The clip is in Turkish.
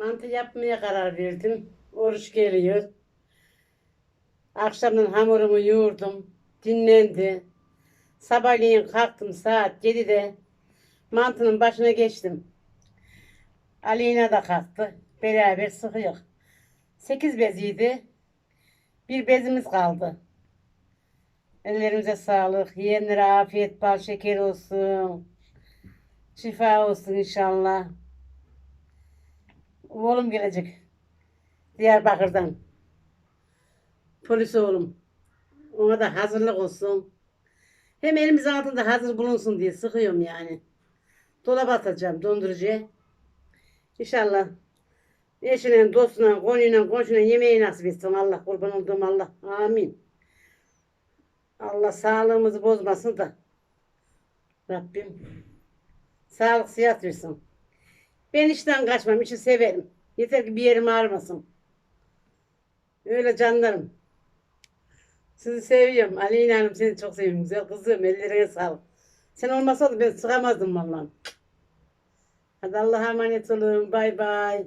Mantı yapmaya karar verdim. Oruç geliyor. Akşamdan hamurumu yoğurdum. Dinlendi. Sabahleyin kalktım saat 7'de. Mantının başına geçtim. Aleyna da kalktı. Beraber sıkıyor. 8 beziydi. Bir bezimiz kaldı. Ellerimize sağlık. Yiyenlere afiyet, bal şeker olsun. Şifa olsun inşallah. Oğlum gelecek. Diyarbakır'dan. Polis oğlum. Ona da hazırlık olsun. Hem elimiz altında hazır bulunsun diye sıkıyorum yani. Dolaba atacağım dondurucuya. İnşallah eşine, dostuna, konuyla, komşuna yemeği nasip etsin Allah. Kurban olduğum Allah. Amin. Allah sağlığımızı bozmasın da. Rabbim sağlık sıhhat versin. Ben işten kaçmam, işi severim. Yeter ki bir yerim ağrımasın. Öyle canlarım. Sizi seviyorum. Aleyna Hanım seni çok seviyorum. Güzel kızım. Ellerine sağlık. Sen olmasaydın ben sıkamazdım vallahi. Hadi Allah'a emanet olun. Bay bay.